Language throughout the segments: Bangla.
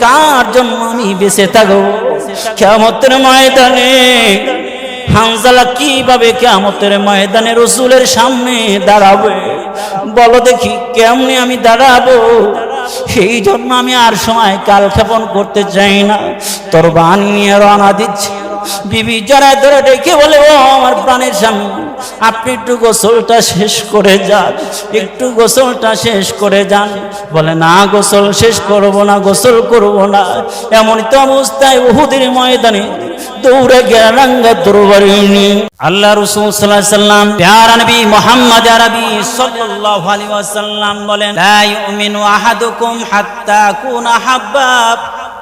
কার জন্য আমি বেঁচে থাকব? কেমতের ময়দানে হানজালা কীভাবে কেমতের ময়দানে রসুলের সামনে দাঁড়াবে? বলো দেখি কেমনে আমি দাঁড়াবো? সেই জন্য আমি আর সময় কালক্ষেপণ করতে চাই না। তোর বাণী নিয়ে রওনা দিচ্ছি। বিবি যারা ধরে ডেকে বলে, ও আমার প্রাণের স্বামী আপনি একটু গোসলটা শেষ করে যান, একটু গোসলটা শেষ করে যান। বলে, না, গোসল শেষ করব না, গোসল করব না। এমনই তো অবস্থায় উহুদের ময়দানে দৌড়ে গেরাঙ্গা দুর্বারিণী আল্লাহ রসুল আলাইহি সাল্লাম, প্যারা নবী মুহাম্মদ আরবি সাল্লাল্লাহু আলাইহি ওয়াসাল্লাম বলেন, লা ইউমিনু আহাদুকুম হাত্তা আকুনা হাব্বাব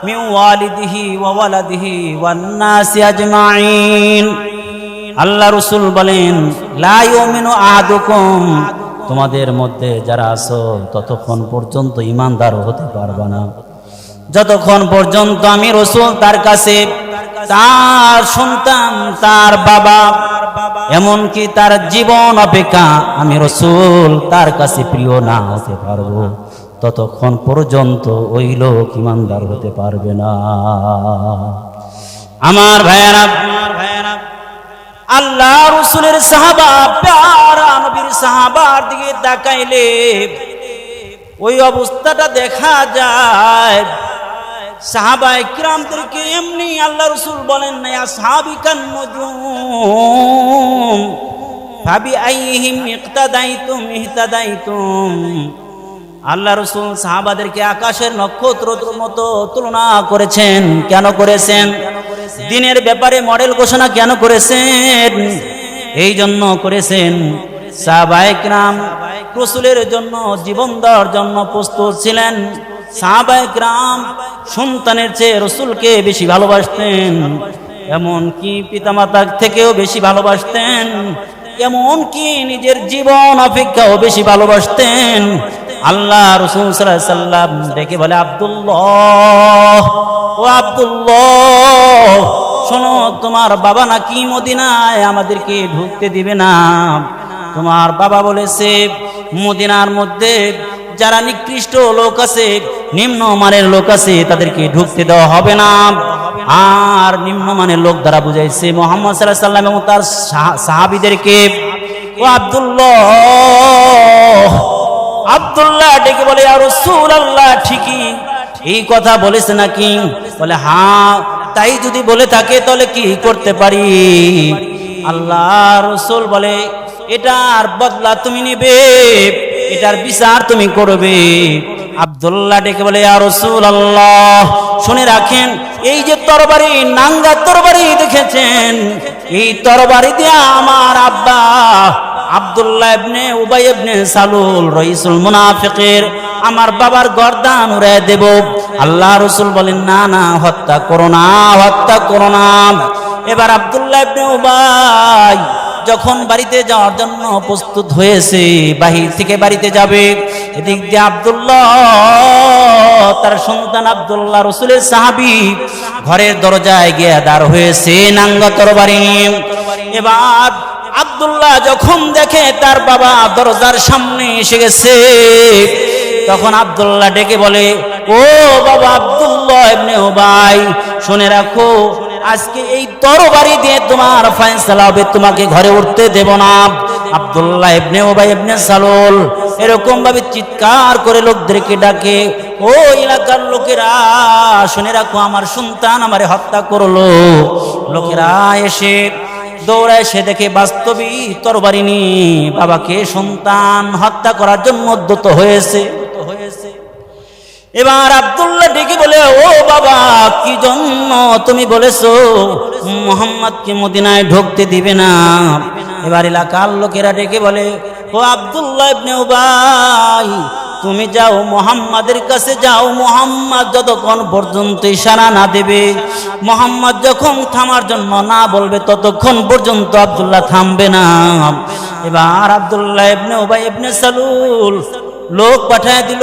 মিন ওয়ালিদিহি ওয়া ওয়ালাদিহি ওয়ান নাসি আজমাইন। আল্লাহ রসুল বলেন, লা ইউমিনু আহাদুকুম। তোমাদের মধ্যে যারা আছো, ততক্ষণ পর্যন্ত ইমানদার হতে পারবে না। যতক্ষণ পর্যন্ত আমি রসুল তার কাছে, তার সন্তান, তার বাবা, এমনকি তার জীবন অপেক্ষা আমি রসুল তার কাছে প্রিয় না হতে পারব, ততক্ষণ পর্যন্ত ওই লোক ইমানদার হতে পারবে না। আমার ভাইয়ারা ভাইয়ারা আল্লাহ রসুলের সাহাবা, প্যারা নবীর সাহাবার দিকে তাকাইলে, ওই অবস্থাটা দেখা যায়। সাহাবাই কিরামদেরকে এমনি আল্লাহ রসুল বলেন না সাহাবিকান নজুম ভাবি আইহিম ইকতাদাইতুম, ইহতাদাইতুম। আল্লাহ রসুল সাহাবাদেরকে আকাশের নক্ষত্র মতো তুলনা করেছেন। কেন করেছেন? দিনের ব্যাপারে মডেল ঘোষণা কেন করেছেন? এই জন্য করেছেন। সাহবাইকরাম রসুলের জন্য, জীবন দেওয়ার জন্য প্রস্তুত ছিলেন। সাহবাইকরাম সন্তানের চেয়ে রসুলকে বেশি ভালোবাসতেন। এমন কি পিতামাতার থেকেও বেশি ভালোবাসতেন? এমন কি নিজের জীবন অপেক্ষাও বেশি ভালোবাসতেন? আল্লাহ রসুল সাল্লাম ডেকে বলে, আব্দুল্লাহ, ও আব্দুল্লাহ, শোনো, তোমার বাবা নাকি মদিনায় আমাদেরকে ঢুকতে দিবে না। তোমার বাবা বলেছে, মদিনার মধ্যে যারা নিকৃষ্ট লোক আছে নিম্ন মানের লোক আছে, তাদেরকে ঢুকতে দেওয়া হবে না। আর নিম্নমানের লোক দ্বারা বুঝাইছে, মোহাম্মদ সাল্লাহ সাল্লাম এবং তার সাহাবিদেরকে, ও আব্দুল্লাহ আব্দুল্লাহ ডেকে বলে আর আল্লাহ ঠিকই। এই কথা বলেছে নাকি? বলে হ্যাঁ তাই যদি বলে থাকে তাহলে কি করতে পারি? আল্লাহ রসুল বলে, এটার বদলা তুমি নিবে, এটার বিচার তুমি করবে। আব্দুল্লাহ ডেকে বলে আর রসুল আল্লাহ শুনে রাখেন, এই যে তরবারি, নাঙ্গা তরবারি দেখেছেন, এই তরবারি দিয়ে আমার আব্বা আব্দুল্লাহ ইবনে উবাই ইবনে সালুল, রইসুল মুনাফিকের, আমার বাবার গর্দান উড়ায় দেব। আল্লাহ রসুল বলেন, না না, হত্যা করো না, হত্যা করো না। এবার আব্দুল্লাহ ইবনে উবাই যখন বাড়িতে যাওয়ার জন্য প্রস্তুত হয়েছে, বাহির থেকে বাড়িতে যাবে, এদিক দিয়ে আব্দুল্লাহ, তার সন্তান আব্দুল্লাহ রসুলের সাহাবি ঘরের দরজায় গিয়ে দাঁড় হয়েছে, নাঙ্গা তরবারি। এবার আব্দুল্লাহ যখন দেখে তার বাবা দরজার সামনে এসে গেছে, তখন আব্দুল্লাহ ডেকে বলে, ও বাবা আবদুল্লাহ এমনি ও ভাই শুনে রাখো, আজকে এই তরবারি দিয়ে তোমার ফয়সালা হবে, তোমাকে ঘরে উঠতে দেব না। আবদুল্লাহ ইবনে ওবাই ইবনে সালুল এরকম ভাবে চিৎকার করে লোকদেরকে ডাকে, ও এলাকার লোকেরা, শুনে রাখো, আমার সন্তান আমারে হত্যা করল। লোকেরা এসে দৌড়ায় সে দেখে বাস্তবই তরবারি নি বাবাকে সন্তান হত্যা করার জন্য উদ্যত হয়েছে হয়েছে। এবার আব্দুল্লাহ ডেকে বলে, ও বাবা, কি জন্য তুমি বলেছ মোহাম্মদকে মদিনায় ঢুকতে দিবে না? এবার এলাকার লোকেরা ডেকে বলে, ও আব্দুল্লাহ ইবনে উবাই তুমি যাও মোহাম্মদের কাছে যাও, মোহাম্মদ যতক্ষণ পর্যন্ত ইশারা না দেবে, মোহাম্মদ যখন থামার জন্য না বলবে ততক্ষণ পর্যন্ত আবদুল্লাহ থামবে না। এবার আব্দুল্লাহ ইবনে উবাই ইবনে সালুল লোক পাঠিয়ে দিল।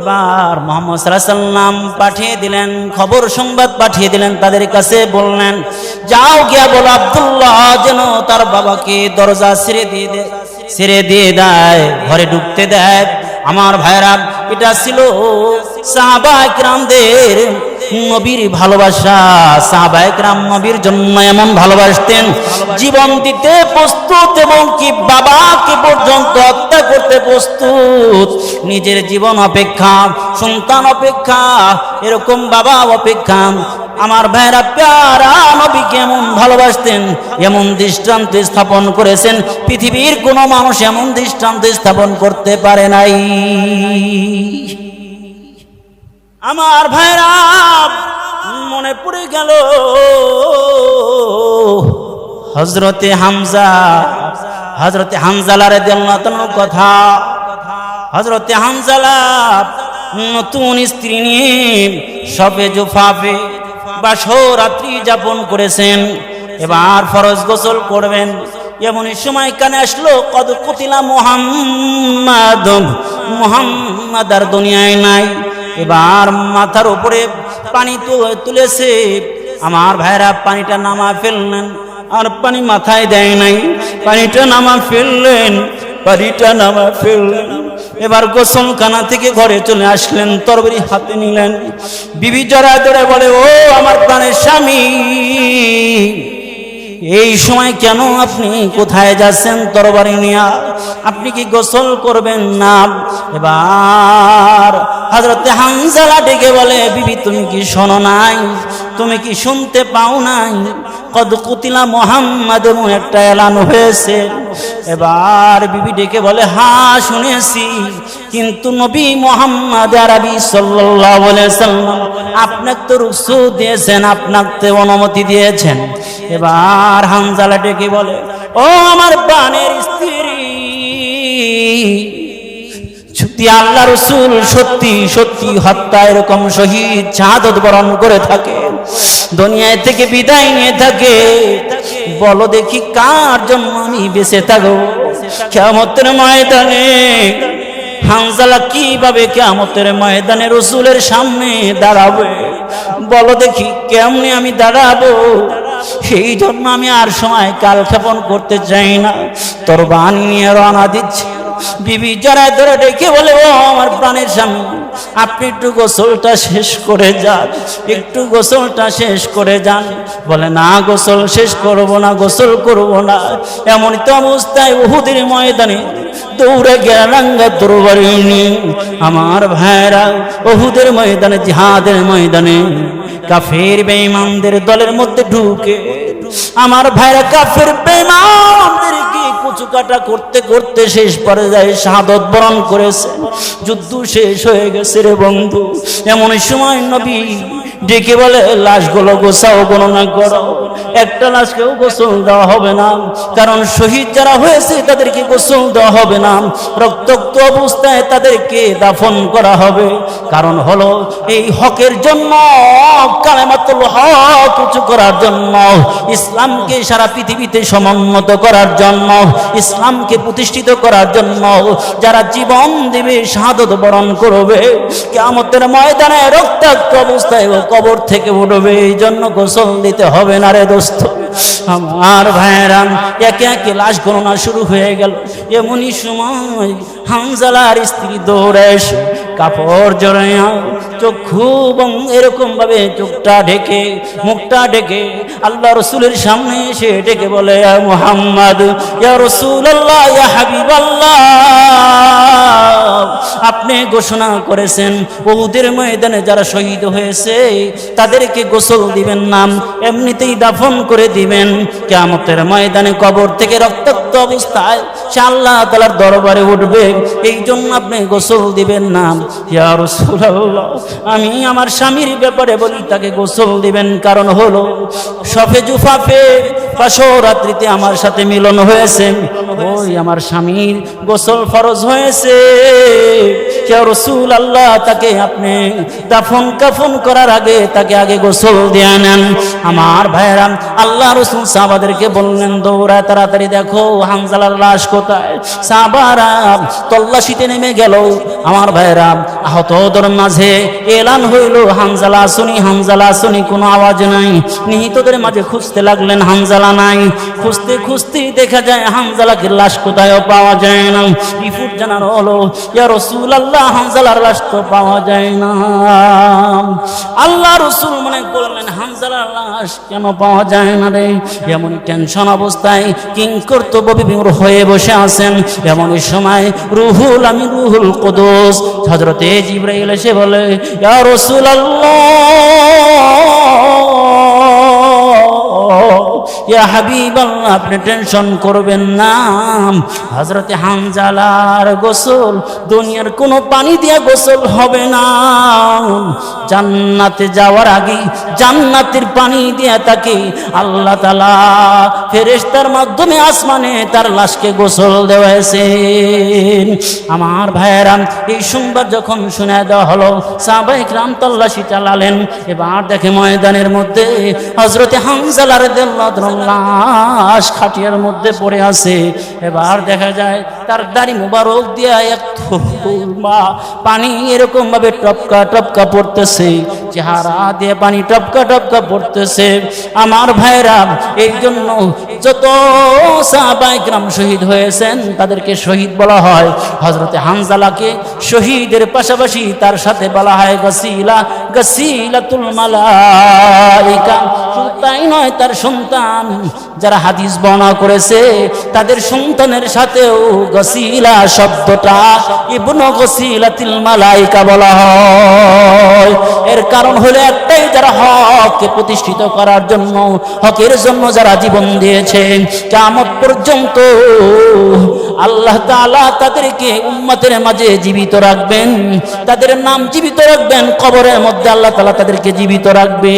এবার মোহাম্মদ সাল্লাম পাঠিয়ে দিলেন, খবর সংবাদ পাঠিয়ে দিলেন, তাদের কাছে বললেন, যাও গিয়া বলো আব্দুল্লাহ, যেন তার বাবাকে দরজা ছেড়ে দিয়ে দে, ছেড়ে দিয়ে দেয়, ঘরে ঢুকতে দেয়। আমার ভাইরা এটা ছিল সাহাবা নবীর ভালোবাসা। সাহাবা একরাম নবীর জন্য এমন ভালোবাসতেন, জীবন দিতে প্রস্তুত এবং কি বাবাকে পর্যন্ত হত্যা করতে প্রস্তুত। নিজের জীবন অপেক্ষা, সন্তান অপেক্ষা, এরকম বাবা অপেক্ষা আমার ভাইরা প্যারা নবী কেমন ভালোবাসতেন, এমন দৃষ্টান্ত স্থাপন করেছেন, পৃথিবীর কোনো মানুষ এমন দৃষ্টান্ত স্থাপন করতে পারে নাই। আমার ভাইরা মনে পড়ে গেল হজরতে হামজা হজরতে হামজালারে দেল্লাতন কথা হজরতে হামজালা নতুন স্ত্রী নিয়ে সবে জোফাফে বাসরাত্রি যাপন করেছেন। এবার ফরজ গোসল করবেন। এমনই সময় কানে আসলো, কদ কুতিলা মোহাম্মদ মোহাম্মদ আর দুনিয়ায় নাই। এবার মাথার উপরে পানি তুলেছে। আমার ভাইরা, পানিটা নামা ফেললেন আর পানি মাথায় দেয় নাই। পানিটা নামা ফেললেন, পানিটা নামা ফেললেন। এবার গোসলখানা থেকে ঘরে চলে আসলেন, তরবারি হাতে নিলেন। বিবি জড়ায় ধরে বলে, ও আমার প্রাণের স্বামী, এই সময় কেন আপনি কোথায় যাচ্ছেন তরবারি নিয়া? আপনি কি গোসল করবেন না? এবার হজরতে হানজালা ডেকে বলে, বিবি, তুমি কি শোনো নাই? তুমি কি শুনতে পাও নাই? কদ কুতিলা মোহাম্মদ এবং একটা এলান হয়েছে। এবার বিবি ডেকে বলে হ্যাঁ শুনেছি। কিন্তু নবী মোহাম্মদ আরবি আলাইহি সাল্লাম আপনাকে তো রুসু দিয়েছেন, আপনাকে তো অনুমতি দিয়েছেন। এবার হামজালা ডেকে বলে, ও আমার প্রাণের স্ত্রী সত্যি আল্লাহ রসুল সত্যি সত্যি হত্যা এরকম শহীদ, শাহাদত বরণ করে থাকে, দুনিয়ায় থেকে বিদায় নিয়ে থাকে। বলো দেখি কার জন্য আমি বেঁচে থাকব? কেমতের ময়দানে হানজালা কীভাবে কেমতের ময়দানে রসুলের সামনে দাঁড়াবে? বলো দেখি কেমনে আমি দাঁড়াবো? সেই জন্য আমি আর সময় কালক্ষেপণ করতে চাই না। তোর বাণী নিয়ে রওনা দিচ্ছি। বিবি যারা ধরে ডেকে বলে, ও আমার প্রাণের স্বামী, আপনি একটু গোসলটা শেষ করে যান, একটু গোসলটা শেষ করে যান। বলে, না, গোসল শেষ করব না, গোসল করব না। এমনই তো অবস্থায় উহুদের ময়দানে দৌড়ে গেলাঙ্গা তরবারিনি আমার ভাইরা উহুদের ময়দানে, জিহাদের ময়দানে কাফের বেঈমানদের দলের মধ্যে ঢুকে আমার ভাইরা কাফের বেমানদেরকে কুচু কাটা করতে করতে শেষ পর্যায়ে শাহাদত বরণ করেছে? যুদ্ধ শেষ হয়ে গেছে রে বন্ধু। এমন সময় নবী ডেকে বলে, লাশগুলো গোসাও গণনা করো। একটা লাশকেও গোসল দেওয়া হবে না। কারণ শহীদ যারা হয়েছে, তাদেরকে গোসল দেওয়া হবে না। রক্তাক্ত অবস্থায় তাদেরকে দাফন করা হবে। কারণ হলো, এই হকের জন্য কালেমাতুল হক উঁচু করার জন্য ইসলামকে সারা পৃথিবীতে সমুন্নত করার জন্য ইসলামকে প্রতিষ্ঠিত করার জন্য যারা জীবন দেবে, শাহাদত বরণ করবে কেমতের ময়দানে রক্তাক্ত অবস্থায় কবর থেকে উঠবে, এই জন্য গোসল দিতে হবে না রে দোস্ত। আমার ভাইরাম একে একে লাশ গণনা শুরু হয়ে গেল। এমনই সময়, হামজালার স্ত্রী দৌড়ে এসে কাপড় জড়াইয়া চক্ষু এরকম ভাবে চোখটা ঢেকে, মুখটা ঢেকে আল্লাহ রসুলের সামনে এসে ডেকে বলে "ইয়া মুহাম্মদ, ইয়া রসুল আল্লাহ ইয়া হাবিব আপনি ঘোষণা করেছেন বহুদের ময়দানে যারা শহীদ হয়েছে, তাদেরকে গোসল দিবেন নাম, এমনিতেই দাফন করে দিবেন। কেমতের ময়দানে কবর থেকে রক্তাক্ত অবস্থায় সে আল্লাহ তালার দরবারে উঠবে এই জন্য আপনি গোসল দিবেন নাম। আমি আমার স্বামীর ব্যাপারে বলি, তাকে গোসল দিবেন। কারণ হলো সফে জুফাফে রাত্রিতে আমার সাথে মিলন হয়েছে। ওই আমার স্বামীর গোসল ফরজ হয়েছে। রসুল আল্লাহ তাকে আপনি দাফন কাফন করার আগে তাকে আগে গোসল নেন। আমার ভাইরাম আল্লাহ রসুল সাহাবাদেরকে বললেন দৌড়া তাড়াতাড়ি দেখো হানজালার লাশ কোথায়? তল্লাশিতে নেমে গেল। আমার ভাইরাম আহতদের মাঝে এলান হইল, হানজালা শুনি হানজালা শুনি কোনো আওয়াজ নাই। নিহিতদের মাঝে খুঁজতে লাগলেন, হানজালা নাই। খুঁজতে খুঁজতে দেখা যায়, হানজালাকে লাশ কোথায় পাওয়া যায় না। রিপোর্ট জানানো হলো, ইয়া রসুল আল্লাহ হানজালা হানজালার লাশ তো পাওয়া যায় না। আল্লাহ রসুল মনে করলেন হানজালার লাশ কেন পাওয়া যায় না রে? এমন টেনশন অবস্থায় কিং কর্তব্য বিমূর হয়ে বসে আছেন। এমনই সময় রুহুল আমি রুহুল কুদুস হজরতে জিব্রাইল এসে বলে, ইয়া রসুল ইয়া হাবিব আপনি টেনশন করবেন না। হজরতে হানজালার গোসল, দুনিয়ার কোনো পানি দিয়া গোসল হবে না। জান্নাতে যাওয়ার আগে জান্নাতের পানি দিয়া তাকে আল্লাহ তালা ফেরেশতার মাধ্যমে আসমানে তার লাশকে গোসল দেওয়াছে আমার ভাইয়েরা এই সংবাদ যখন শুনে দেওয়া হলো সাবাইক রাম তল্লাশি চালালেন। এবার দেখে ময়দানের মধ্যে হজরতে হানজালার লাশ খাটিয়ার মধ্যে পড়ে আছে। এবার দেখা যায়, তার দাড়ি মুবারক দিয়া এক মা পানি এরকম ভাবে টপকা টপকা পড়তেছে। চেহারা দিয়ে পানি টপকা টপকা পড়তেছে। আমার ভাইরা এই জন্য যত সাহাবাই গ্রাম শহীদ হয়েছেন, তাদেরকে শহীদ বলা হয়। হজরতে হানজালাকে শহীদের পাশাপাশি তার সাথে বলা হয় গসিলা, গসিলাতুল মালাইকা। তাই নয়, তার সন্তান যারা হাদিস বর্ণনা করেছে, তাদের সন্তানের সাথেও গসিলা শব্দটা ইবনু গসিলাতিল মালাইকা বলা হয়। এর কারণ হলো একটাই যারা হককে প্রতিষ্ঠিত করার জন্য, হকের জন্য যারা জীবন দিয়েছে কামত পর্যন্ত আল্লাহ তালা তাদেরকে উম্মতের মাঝে জীবিত রাখবেন। তাদের নাম জীবিত রাখবেন, কবরের মধ্যে আল্লাহ তালা তাদেরকে জীবিত রাখবে।